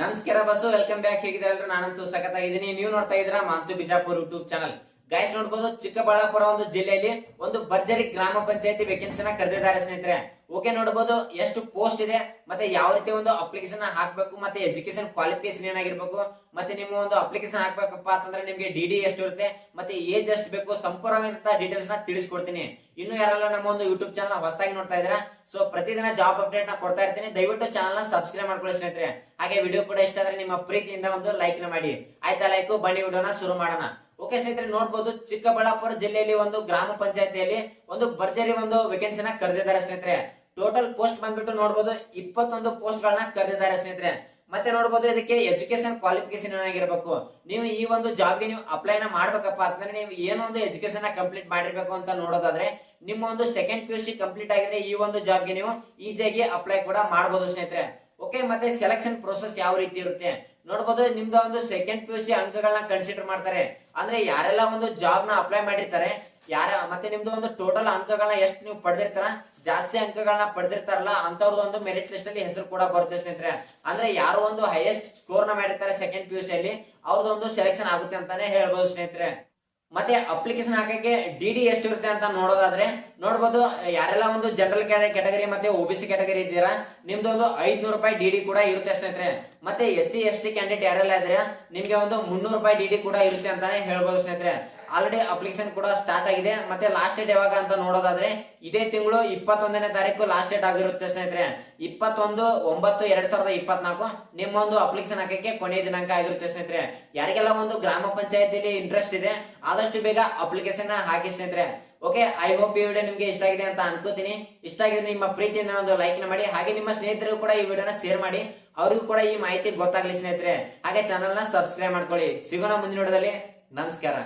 ನಮಸ್ಕಾರ bus welcome back ಹೇಗಿದ್ದಾರೆ ನಾನಂತೂ ಸಖತ್ತಾಗಿದ್ದೀನಿ. ನೀವು ನೋಡ್ತಾ ಇದ್ದೀರಾ Manthu Bijapur YouTube channel guys ನೋಡ್ಬೋದು, ಚಿಕ್ಕಬಳ್ಳಾಪುರ ಒಂದು ಜಿಲ್ಲೆಯಲ್ಲಿ ಒಂದು ಭರ್ಜರಿ ಗ್ರಾಮ ಪಂಚಾಯತಿ ವೇಕೆನ್ಸಿನ ಕರೆದಿದ್ದಾರೆ ಸ್ನೇಹಿತರೆ. ಓಕೆ ನೋಡ್ಬೋದು, ಎಷ್ಟು ಪೋಸ್ಟ್ ಇದೆ, ಮತ್ತೆ ಯಾವ ರೀತಿ ಒಂದು ಅಪ್ಲಿಕೇಶನ್ ಹಾಕ್ಬೇಕು, ಮತ್ತೆ ಎಜುಕೇಶನ್ ಕ್ವಾಲಿಫಿಕೇಶನ್ ಏನಾಗಿರ್ಬೇಕು, ಮತ್ತೆ ನಿಮ್ಮ ಒಂದು ಅಪ್ಲಿಕೇಶನ್ ಹಾಕ್ಬೇಕಪ್ಪ ಅಂತಂದ್ರೆ ನಿಮ್ಗೆ ಡಿ ಡಿ ಎಷ್ಟು ಇರುತ್ತೆ, ಮತ್ತೆ ಏಜ್ ಎಷ್ಟು ಬೇಕು ಸಂಪೂರ್ಣವಾದಂತ ಡೀಟೇಲ್ಸ್ನ ತಿಳಿಸ್ಕೊಡ್ತೀನಿ. ಇನ್ನು ಯಾರೆಲ್ಲ ನಮ್ಮ ಒಂದು ಯೂಟ್ಯೂಬ್ ಚಾನಲ್ ಹೊಸದಾಗಿ ನೋಡ್ತಾ ಇದ್ದೀರಾ ಸೊ ಪ್ರತಿದಿನ ಜಾಬ್ ಅಪ್ಡೇಟ್ನ ಕೊಡ್ತಾ ಇರ್ತೀನಿ. ದಯವಿಟ್ಟು ಚಾನಲ್ನ ಸಬ್ಸ್ಕ್ರೈಬ್ ಮಾಡ್ಕೊಳ್ಳಿ ಸ್ನೇಹಿತರೆ. ಹಾಗೆ ವಿಡಿಯೋ ಕೂಡ ಇಷ್ಟ ಆದ್ರೆ ನಿಮ್ಮ ಪ್ರೀತಿಯಿಂದ ಒಂದು ಲೈಕ್ನ ಮಾಡಿ. ಆಯ್ತಾ ಲೈಕ್ ಬನ್ನಿ, ವಿಡಿಯೋನ ಶುರು ಮಾಡೋಣ. ಓಕೆ ಸ್ನೇಹಿತರೆ, ನೋಡ್ಬೋದು ಚಿಕ್ಕಬಳ್ಳಾಪುರ ಜಿಲ್ಲೆಯಲ್ಲಿ ಒಂದು ಗ್ರಾಮ ಪಂಚಾಯತಿಯಲ್ಲಿ ಒಂದು ಭರ್ಜರಿ ಒಂದು ವೇಕೆನ್ಸಿನ ಕರೆದಿದ್ದಾರೆ ಸ್ನೇಹಿತರೆ. ಟೋಟಲ್ ಪೋಸ್ಟ್ ಬಂದ್ಬಿಟ್ಟು ನೋಡ್ಬೋದು ಇಪ್ಪತ್ತೊಂದು ಪೋಸ್ಟ್ ಗಳನ್ನ ಕರೆದಿದ್ದಾರೆ ಸ್ನೇಹಿತರೆ. ಮತ್ತೆ ನೋಡ್ಬೋದು ಇದಕ್ಕೆ ಎಜುಕೇಶನ್ ಕ್ವಾಲಿಫಿಕೇಶನ್ ಏನಾಗಿರ್ಬೇಕು? ನೀವು ಈ ಒಂದು ಜಾಬ್ಗೆ ನೀವು ಅಪ್ಲೈನ ಮಾಡ್ಬೇಕಪ್ಪ ಅಂತಂದ್ರೆ ನೀವು ಏನೊಂದು ಒಂದು ಎಜುಕೇಶನ್ ಕಂಪ್ಲೀಟ್ ಮಾಡಿರ್ಬೇಕು ಅಂತ ನೋಡೋದಾದ್ರೆ ನಿಮ್ಮ ಒಂದು ಸೆಕೆಂಡ್ ಪಿ ಕಂಪ್ಲೀಟ್ ಆಗಿದ್ರೆ ಈ ಒಂದು ಜಾಬ್ಗೆ ನೀವು ಈಸಿಯಾಗಿ ಅಪ್ಲೈ ಕೂಡ ಮಾಡಬಹುದು ಸ್ನೇಹಿತರೆ. ಓಕೆ ಮತ್ತೆ ಸೆಲೆಕ್ಷನ್ ಪ್ರೋಸೆಸ್ ಯಾವ ರೀತಿ ಇರುತ್ತೆ? ನೋಡ್ಬೋದು ನಿಮ್ದು ಒಂದು ಸೆಕೆಂಡ್ ಪಿ ಯು ಸಿ ಅಂಕಗಳನ್ನ ಕನ್ಸಿಡರ್ ಮಾಡ್ತಾರೆ. ಅಂದ್ರೆ ಯಾರೆಲ್ಲ ಒಂದು ಜಾಬ್ನ ಅಪ್ಲೈ ಮಾಡಿರ್ತಾರೆ, ಯಾರ ಮತ್ತೆ ನಿಮ್ದು ಒಂದು ಟೋಟಲ್ ಅಂಕಗಳನ್ನ ಎಷ್ಟು ನೀವು ಪಡೆದಿರ್ತಾರ? ಜಾಸ್ತಿ ಅಂಕಗಳನ್ನ ಪಡೆದಿರ್ತಾರಲ್ಲ ಅಂತವ್ರದ್ದು ಒಂದು ಮೆರಿಟ್ ಲಿಸ್ಟ್ ಅಲ್ಲಿ ಹೆಸರು ಕೂಡ ಬರುತ್ತೆ ಸ್ನೇಹಿತರೆ. ಅಂದ್ರೆ ಯಾರು ಒಂದು ಹೈಯೆಸ್ಟ್ ಸ್ಕೋರ್ನ ಮಾಡಿರ್ತಾರೆ ಸೆಕೆಂಡ್ ಪಿ ಯು ಸಿ ಅಲ್ಲಿ ಅವ್ರದ್ದು ಒಂದು ಸೆಲೆಕ್ಷನ್ ಆಗುತ್ತೆ ಅಂತಾನೆ ಹೇಳ್ಬೋದು ಸ್ನೇಹಿತರೆ. ಮತ್ತೆ ಅಪ್ಲಿಕೇಶನ್ ಹಾಕಕ್ಕೆ ಡಿ ಡಿ ಎಷ್ಟು ಇರುತ್ತೆ ಅಂತ ನೋಡೋದಾದ್ರೆ, ನೋಡ್ಬೋದು, ಯಾರೆಲ್ಲ ಒಂದು ಜನರಲ್ ಕ್ಯಾಟಗರಿ ಮತ್ತೆ ಒ ಬಿ ಸಿ ಕ್ಯಾಟಗರಿ ಇದ್ದೀರಾ, ನಿಮ್ದು ಒಂದು ಐದ್ನೂರು ರೂಪಾಯಿ ಡಿ ಡಿ ಕೂಡ ಇರುತ್ತೆ ಸ್ನೇಹಿತರೆ. ಮತ್ತೆ S C S T candidate ಯಾರೆಲ್ಲ ಇದ್ರೆ ನಿಮ್ಗೆ ಒಂದು ಮುನ್ನೂರು ರೂಪಾಯಿ ಡಿ ಡಿ ಕೂಡ ಇರುತ್ತೆ ಅಂತಾನೆ ಹೇಳ್ಬೋದು ಸ್ನೇಹಿತರೆ. ಆಲ್ರೆಡಿ ಅಪ್ಲಿಕೇಶನ್ ಕೂಡ ಸ್ಟಾರ್ಟ್ ಆಗಿದೆ. ಮತ್ತೆ ಲಾಸ್ಟ್ ಡೇಟ್ ಯಾವಾಗ ಅಂತ ನೋಡೋದಾದ್ರೆ ಇದೇ ತಿಂಗಳು ಇಪ್ಪತ್ತೊಂದನೇ ತಾರೀಕು ಲಾಸ್ಟ್ ಡೇಟ್ ಆಗಿರುತ್ತೆ ಸ್ನೇಹಿತರೆ. ಇಪ್ಪತ್ತೊಂದು, ಒಂಬತ್ತು, ಎರಡ್ ಸಾವಿರದ ಇಪ್ಪತ್ನಾಲ್ಕು ನಿಮ್ಮ ಒಂದು ಅಪ್ಲಿಕೇಶನ್ ಹಾಕಕ್ಕೆ ಕೊನೆಯ ದಿನಾಂಕ ಆಗಿರುತ್ತೆ ಸ್ನೇಹಿತರೆ. ಯಾರಿಗೆಲ್ಲ ಒಂದು ಗ್ರಾಮ ಪಂಚಾಯತಿಲಿ ಇಂಟ್ರೆಸ್ಟ್ ಇದೆ, ಆದಷ್ಟು ಬೇಗ ಅಪ್ಲಿಕೇಶನ್ ಹಾಕಿ ಸ್ನೇಹಿತರೆ. ಓಕೆ ಐ ಹೋಪ್ ಈ ವಿಡಿಯೋ ನಿಮ್ಗೆ ಇಷ್ಟ ಆಗಿದೆ ಅಂತ ಅನ್ಕೋತೀನಿ. ಇಷ್ಟ ಆಗಿದ್ರೆ ನಿಮ್ಮ ಪ್ರೀತಿಯಿಂದ ಒಂದು ಲೈಕ್ ಮಾಡಿ, ಹಾಗೆ ನಿಮ್ಮ ಸ್ನೇಹಿತರಿಗೂ ಕೂಡ ಈ ವಿಡಿಯೋನ ಶೇರ್ ಮಾಡಿ. ಅವ್ರಿಗೂ ಕೂಡ ಈ ಮಾಹಿತಿ ಗೊತ್ತಾಗ್ಲಿ ಸ್ನೇಹಿತರೆ. ಹಾಗೆ ಚಾನಲ್ನ ಸಬ್ಸ್ಕ್ರೈಬ್ ಮಾಡ್ಕೊಳ್ಳಿ. ಸಿಗೋಣ ಮುಂದಿನ ವಿಡಿಯೋದಲ್ಲಿ ನಮಸ್ಕಾರ.